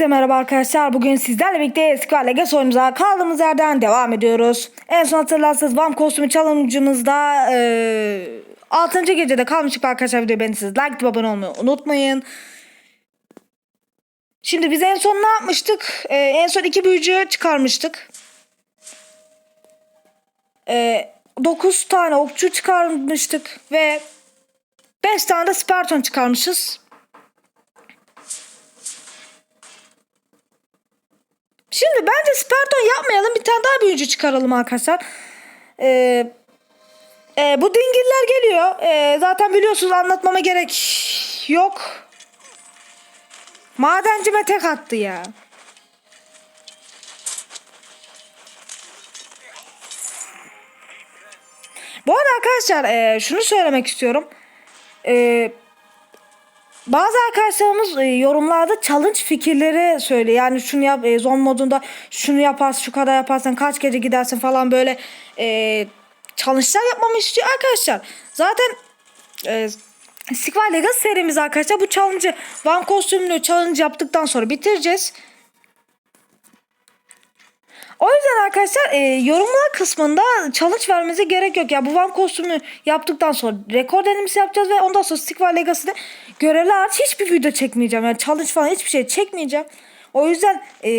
Hepinize merhaba arkadaşlar. Bugün sizlerle birlikte Square Legacy oyunumuza kaldığımız yerden devam ediyoruz. En son hatırlarsanız Vam kostümü challenge'ımızda e, 6. gecede kalmıştık arkadaşlar. Videoyu beğendiyseniz like atıp abone olmayı unutmayın. Şimdi biz en son ne yapmıştık? E, en son iki büyücü çıkarmıştık. E, 9 tane okçu çıkarmıştık ve 5 tane de Spartan çıkarmışız. Şimdi bence Spartan yapmayalım. Bir tane daha büyücü çıkaralım arkadaşlar. Ee, e, bu dingiller geliyor. Ee, zaten biliyorsunuz anlatmama gerek yok. Madencime tek attı ya. Bu arada arkadaşlar e, şunu söylemek istiyorum. Eee bazı arkadaşlarımız e, yorumlarda challenge fikirleri söylüyor. Yani şunu yap e, zon modunda şunu yaparsın şu kadar yaparsan kaç gece gidersin falan böyle e, challenge'lar yapmamı istiyor arkadaşlar. Zaten e, Square Legacy serimiz arkadaşlar bu challenge'ı Van kostümlü challenge yaptıktan sonra bitireceğiz. O yüzden arkadaşlar e, yorumlar kısmında challenge vermenize gerek yok. Ya bu Van kostümü yaptıktan sonra rekor denemesi yapacağız ve ondan sonra Square Legacy'de görevler hariç hiçbir video çekmeyeceğim. Yani challenge falan hiçbir şey çekmeyeceğim. O yüzden e,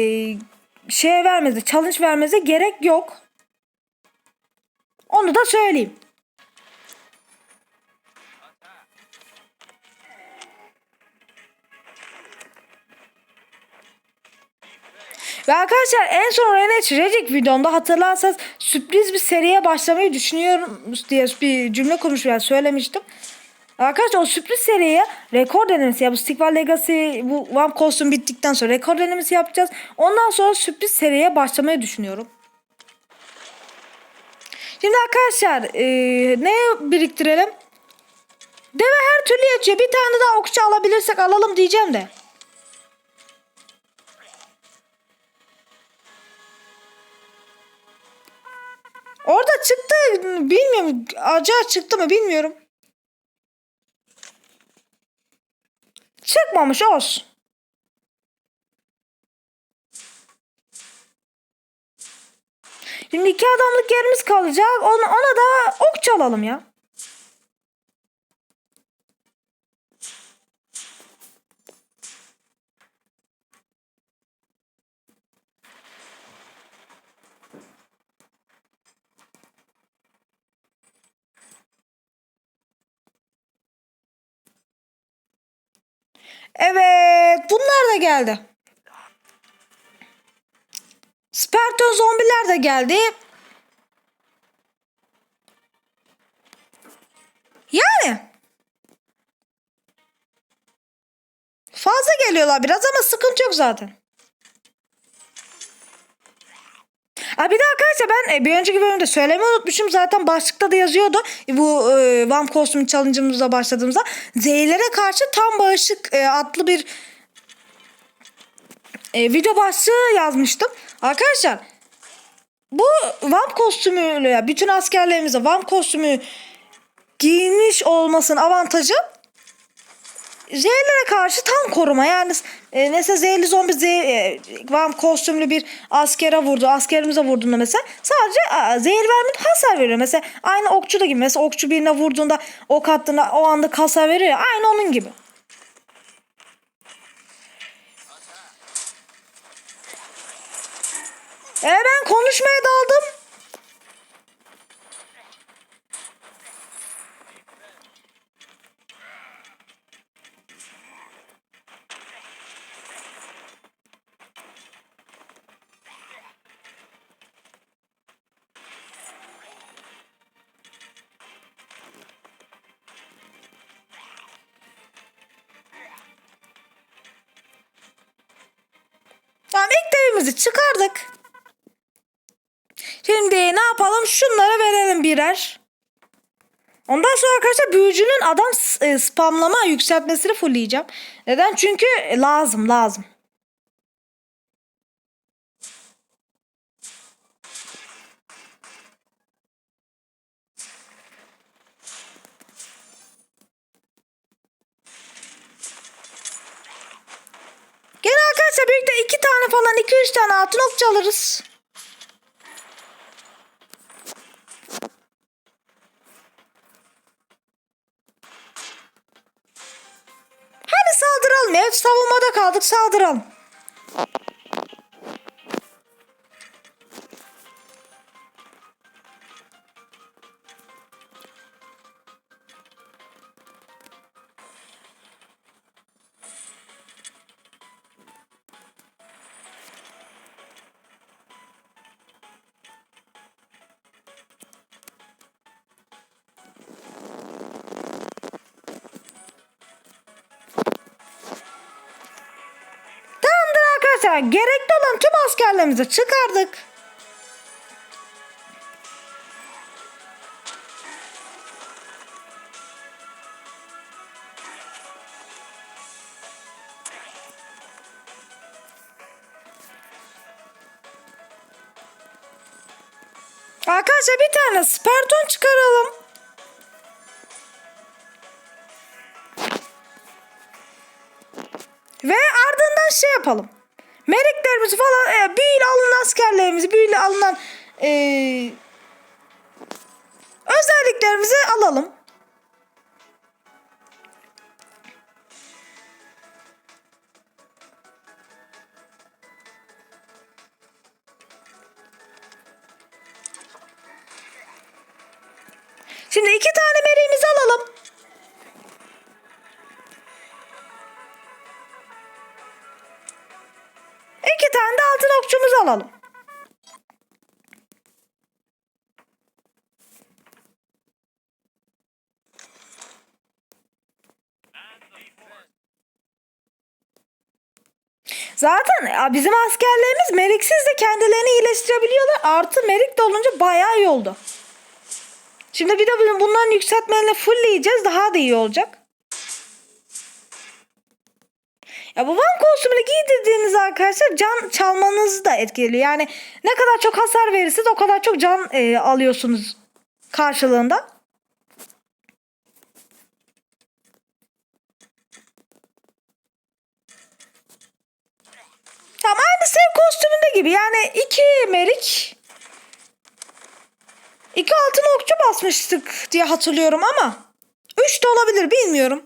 şeye vermenize, challenge vermenize gerek yok. Onu da söyleyeyim. Ve arkadaşlar en son Rene Çirecek videomda hatırlarsanız sürpriz bir seriye başlamayı düşünüyorum diye bir cümle yani söylemiştim. Arkadaşlar o sürpriz seriye rekor denemesi ya bu Stigval Legacy bu Vamp kostüm bittikten sonra rekor denemesi yapacağız. Ondan sonra sürpriz seriye başlamayı düşünüyorum. Şimdi arkadaşlar e, ne biriktirelim? Deve her türlü yetiyor. Bir tane daha okçu alabilirsek alalım diyeceğim de. Orada çıktı. Bilmiyorum. Acayip çıktı mı bilmiyorum. Çıkmamış olsun. Şimdi iki adamlık yerimiz kalacak. Ona, ona da ok çalalım ya. Evet, bunlar da geldi. Spartan zombiler de geldi. Yani. Fazla geliyorlar biraz ama sıkıntı yok zaten. Ha bir de arkadaşlar ben e, bir önceki bölümde söylemeyi unutmuşum. Zaten başlıkta da yazıyordu. E, bu e, Vam kostüm challenge'ımıza başladığımızda. Z'lere karşı tam bağışık e, adlı bir e, video başlığı yazmıştım. Arkadaşlar bu Vam kostümüyle ya bütün askerlerimize Vam kostümü giymiş olmasının avantajı Z'lere karşı tam koruma yani e, mesela zehirli zombi Z, e, vam kostümlü bir askere vurdu askerimize vurduğunda mesela sadece a, zehir vermeyip hasar veriyor mesela aynı okçu da gibi mesela okçu birine vurduğunda ok attığında o anda hasar veriyor aynı onun gibi. E ben konuşmaya daldım. Tamam ilk devimizi çıkardık. Şimdi ne yapalım? Şunlara verelim birer. Ondan sonra arkadaşlar büyücünün adam e, spamlama yükseltmesini fullleyeceğim. Neden? Çünkü lazım lazım. Gene arkadaşlar birlikte iki tane falan iki üç tane altın okçu alırız. Ya. Savunmada kaldık saldıralım. Arkadaşlar. Gerekli olan tüm askerlerimizi çıkardık. Arkadaşlar bir tane sperton çıkaralım. Ve ardından şey yapalım. Meleklerimizi falan e, büyüyle alınan askerlerimizi büyüyle alınan e, özelliklerimizi alalım. Zaten bizim askerlerimiz meriksiz de kendilerini iyileştirebiliyorlar. Artı merik de olunca bayağı iyi oldu. Şimdi bir de bunların yükseltmeyle fullleyeceğiz. Daha da iyi olacak. Ya bu Van kostümünü giydirdiğiniz arkadaşlar can çalmanızı da etkiliyor. Yani ne kadar çok hasar verirseniz o kadar çok can e, alıyorsunuz karşılığında. Tamam aynı sev kostümünde gibi. Yani iki merik iki altın okçu basmıştık diye hatırlıyorum ama üç de olabilir bilmiyorum.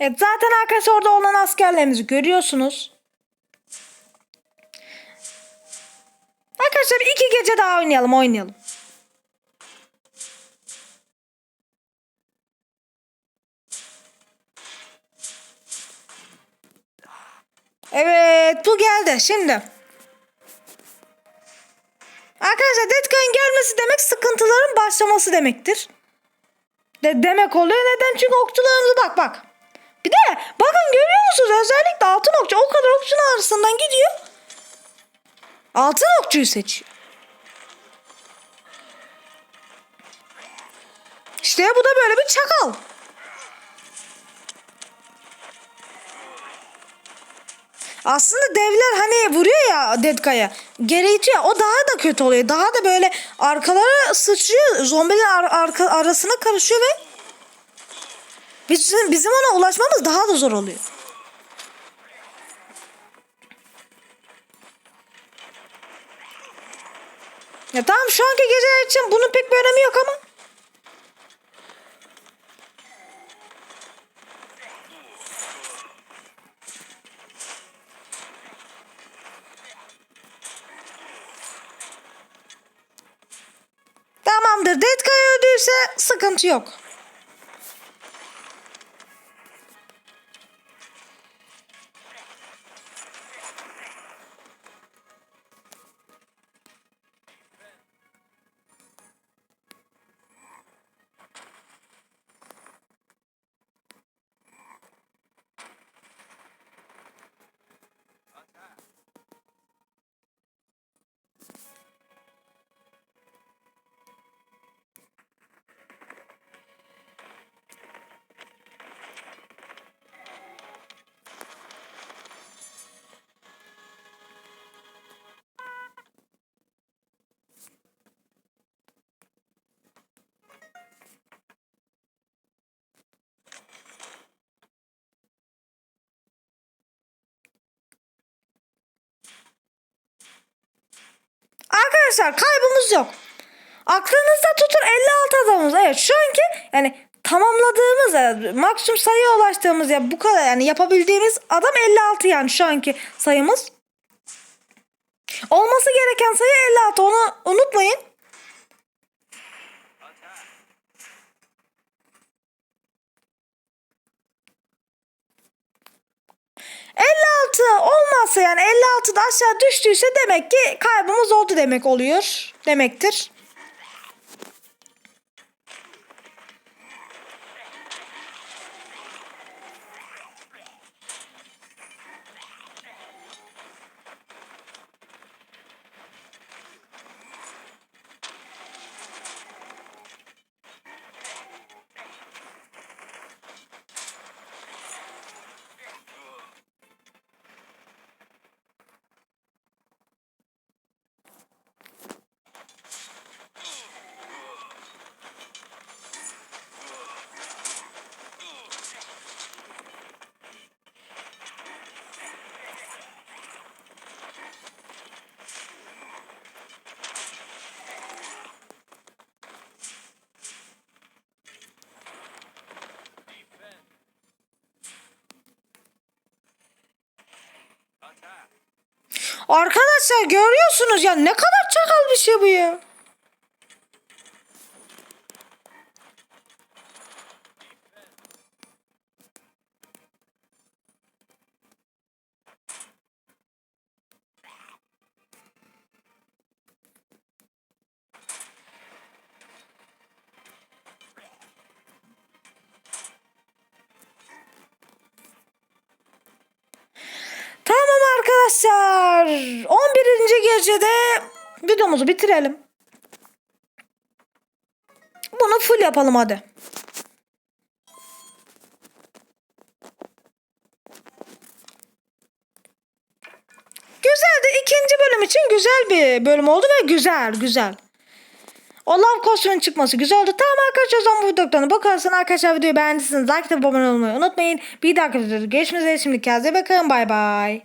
Evet zaten arkadaşlar orada olan askerlerimizi görüyorsunuz. Arkadaşlar iki gece daha oynayalım oynayalım. Evet bu geldi şimdi. Arkadaşlar Deadcoin gelmesi demek sıkıntıların başlaması demektir. De demek oluyor. Neden? Çünkü okçularımıza bak bak. Bir de bakın görüyor musunuz? Özellikle altın okçu o kadar okçunun arasından gidiyor. Altın okçuyu seçiyor. İşte bu da böyle bir çakal. Aslında devler hani vuruyor ya Deadka'ya. Geri itiyor. O daha da kötü oluyor. Daha da böyle arkalara sıçrıyor. Zombilerin ar- arka arasına karışıyor ve Bizim, bizim ona ulaşmamız daha da zor oluyor. Ya tamam şu anki geceler için bunun pek bir önemi yok ama. Tamamdır. Detka'ya öldüyse sıkıntı yok. Arkadaşlar kaybımız yok. Aklınızda tutun 56 adamımız. Evet şu anki yani tamamladığımız yani maksimum sayıya ulaştığımız ya bu kadar yani yapabildiğimiz adam 56 yani şu anki sayımız. Olması gereken sayı 56 onu unutmayın. ...56 olmazsa yani 56'da aşağı düştüyse demek ki kaybımız oldu demek oluyor. Demektir. Arkadaşlar görüyorsunuz ya ne kadar çakal bir şey bu ya. Tamam arkadaşlar. 11. gecede videomuzu bitirelim. Bunu full yapalım hadi. Güzeldi. İkinci bölüm için güzel bir bölüm oldu ve güzel güzel. O lav kostümün çıkması güzel oldu. Tamam arkadaşlar o zaman bu videodan bakarsın. Arkadaşlar videoyu beğendiyseniz like abone olmayı unutmayın. Bir dahaki videoda görüşmek üzere. Şimdi kendinize bakın. Bay bay.